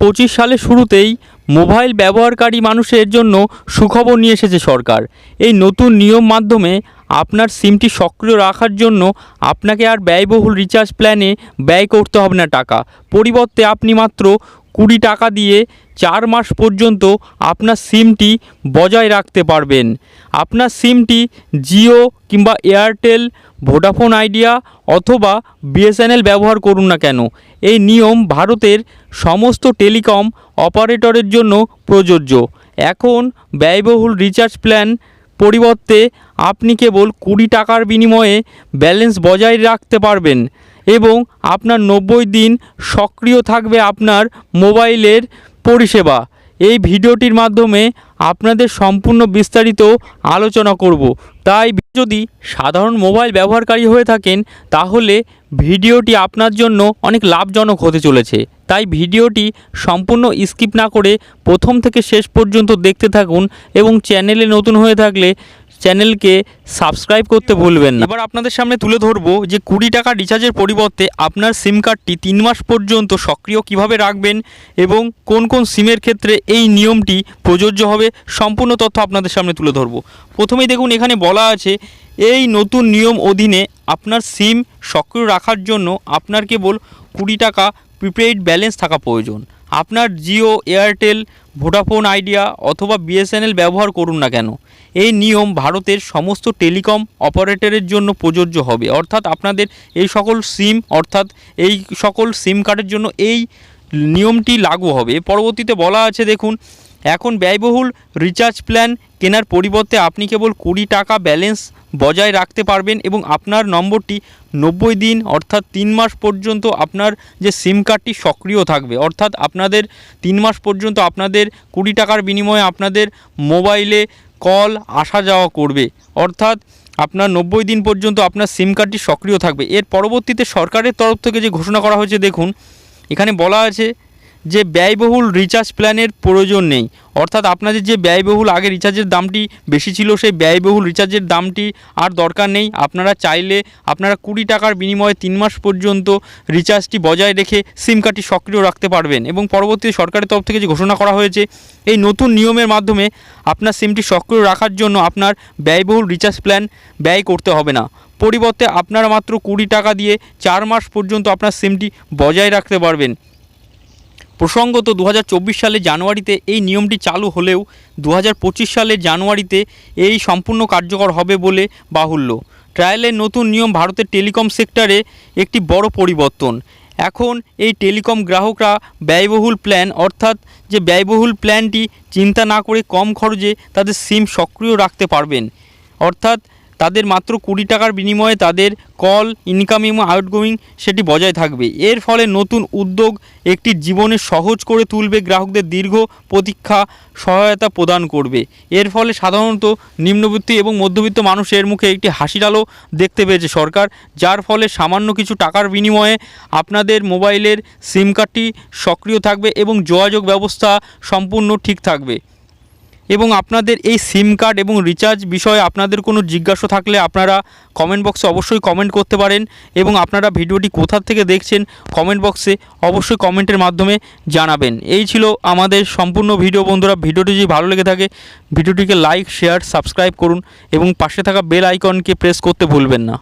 পঁচিশ সালের শুরুতেই মোবাইল ব্যবহারকারী মানুষের জন্য সুখবর নিয়ে এসেছে সরকার। এই নতুন নিয়ম মাধ্যমে আপনার সিমটি সক্রিয় রাখার জন্য আপনাকে আর ব্যয়বহুল রিচার্জ প্ল্যানে ব্যয় করতে হবে না টাকা। পরিবর্তে আপনি মাত্র কুড়ি টাকা দিয়ে চার মাস পর্যন্ত আপনার সিমটি বজায় রাখতে পারবেন। আপনার সিমটি জিও কিংবা এয়ারটেল, ভোডাফোন আইডিয়া অথবা বিএসএনএল ব্যবহার করুন না কেন। এই নিয়ম ভারতের সমস্ত টেলিকম অপারেটরের জন্য প্রযোজ্য। এখন ব্যয়বহুল রিচার্জ প্ল্যান পরিবর্তে আপনি কেবল কুড়ি টাকার বিনিময়ে ব্যালেন্স বজায় রাখতে পারবেন এবং আপনার নব্বই দিন সক্রিয় থাকবে আপনার মোবাইলের পরিষেবা। এই ভিডিওটির মাধ্যমে আপনাদের সম্পূর্ণ বিস্তারিত আলোচনা করব। তাই যদি সাধারণ মোবাইল ব্যবহারকারী হয়ে থাকেন, তাহলে ভিডিওটি আপনার জন্য অনেক লাভজনক হতে চলেছে। তাই ভিডিওটি সম্পূর্ণ স্কিপ না করে প্রথম থেকে শেষ পর্যন্ত দেখতে থাকুন এবং চ্যানেলে নতুন হয়ে থাকলে চ্যানেলকে সাবস্ক্রাইব করতে ভুলবেন না। এবার আপনাদের সামনে তুলে ধরবো যে কুড়ি টাকা রিচার্জের পরিবর্তে আপনার সিম কার্ডটি তিন মাস পর্যন্ত সক্রিয় কীভাবে রাখবেন এবং কোন কোন সিমের ক্ষেত্রে এই নিয়মটি প্রযোজ্য হবে সম্পূর্ণ তথ্য আপনাদের সামনে তুলে ধরবো। প্রথমেই দেখুন, এখানে বলা আছে, এই নতুন নিয়ম অধীনে আপনার সিম সক্রিয় রাখার জন্য আপনার কেবল কুড়ি টাকা প্রিপেইড ব্যালেন্স থাকা প্রয়োজন। আপনার জিও, এয়ারটেল, ভোডাফোন আইডিয়া অথবা বিএসএনএল ব্যবহার করুন না কেন? এই নিয়ম ভারতের সমস্ত টেলিকম অপারেটরের জন্য প্রযোজ্য হবে। অর্থাৎ আপনাদের এই সকল সিম, অর্থাৎ এই সকল সিম কার্ডের জন্য এই নিয়মটি লাগু হবে। পরবর্তীতে বলা আছে, দেখুন, এখন ব্যয়বহুল রিচার্জ প্ল্যান কেনার পরিবর্তে আপনি কেবল কুড়ি টাকা ব্যালেন্স বজায় রাখতে পারবেন এবং আপনার নম্বরটি নব্বই দিন অর্থাৎ তিন মাস পর্যন্ত আপনার যে সিম কার্ডটি সক্রিয় থাকবে। অর্থাৎ আপনাদের তিন মাস পর্যন্ত আপনাদের কুড়ি টাকার বিনিময়ে আপনাদের মোবাইলে কল আসা যাওয়া করবে। অর্থাৎ আপনার নব্বই দিন পর্যন্ত আপনার সিম কার্ডটি সক্রিয় থাকবে। এর পরবর্তীতে সরকারের তরফ থেকে যে ঘোষণা করা হয়েছে, দেখুন, এখানে বলা আছে যে ব্যয়বহুল রিচার্জ প্ল্যানের প্রয়োজন নেই। অর্থাৎ আপনাদের যে ব্যয়বহুল আগে রিচার্জের দামটি বেশি ছিল, সেই ব্যয়বহুল রিচার্জের দামটি আর দরকার নেই। আপনারা চাইলে আপনারা কুড়ি টাকার বিনিময়ে তিন মাস পর্যন্ত রিচার্জটি বজায় রেখে সিম কার্ডটি সক্রিয় রাখতে পারবেন এবং পরবর্তীতে সরকারের তরফ থেকে যে ঘোষণা করা হয়েছে, এই নতুন নিয়মের মাধ্যমে আপনার সিমটি সক্রিয় রাখার জন্য আপনার ব্যয়বহুল রিচার্জ প্ল্যান ব্যয় করতে হবে না। পরিবর্তে আপনারা মাত্র কুড়ি টাকা দিয়ে চার মাস পর্যন্ত আপনার সিমটি বজায় রাখতে পারবেন। প্রসঙ্গত দু হাজার চব্বিশ সালে জানুয়ারিতে এই নিয়মটি চালু হলেও দু সালের জানুয়ারিতে এই সম্পূর্ণ কার্যকর হবে বলে বাহুল্য। ট্রায়ালের নতুন নিয়ম ভারতের টেলিকম সেক্টরে একটি বড় পরিবর্তন। এখন এই টেলিকম গ্রাহকরা ব্যয়বহুল প্ল্যান, অর্থাৎ যে ব্যয়বহুল প্ল্যানটি চিন্তা না করে কম খরচে তাদের সিম সক্রিয় রাখতে পারবেন। অর্থাৎ তাদের মাত্র কুড়ি টাকার বিনিময়ে তাদের কল ইনকামিং এবং আউটগোয়িং সেটি বজায় থাকবে। এর ফলে নতুন উদ্যোগ একটি জীবনে সহজ করে তুলবে, গ্রাহকদের দীর্ঘ প্রতীক্ষা সহায়তা প্রদান করবে। এর ফলে সাধারণত নিম্নবিত্ত এবং মধ্যবিত্ত মানুষের মুখে একটি হাসির আলো দেখতে পেয়েছে সরকার, যার ফলে সামান্য কিছু টাকার বিনিময়ে আপনাদের মোবাইলের সিম কার্ডটি সক্রিয় থাকবে এবং যোগাযোগ ব্যবস্থা সম্পূর্ণ ঠিক থাকবে। এবং আপনাদের এই সিম কার্ড এবং রিচার্জ বিষয়ে আপনাদের কোনো জিজ্ঞাসা থাকলে আপনারা কমেন্ট বক্সে অবশ্যই কমেন্ট করতে পারেন এবং আপনারা ভিডিওটি কোথা থেকে দেখছেন কমেন্ট বক্সে অবশ্যই কমেন্টের মাধ্যমে জানাবেন। এই ছিল আমাদের সম্পূর্ণ ভিডিও বন্ধুরা। ভিডিওটি যদি ভালো লেগে থাকে, ভিডিওটিকে লাইক শেয়ার সাবস্ক্রাইব করুন এবং পাশে থাকা বেল আইকনকে প্রেস করতে ভুলবেন না।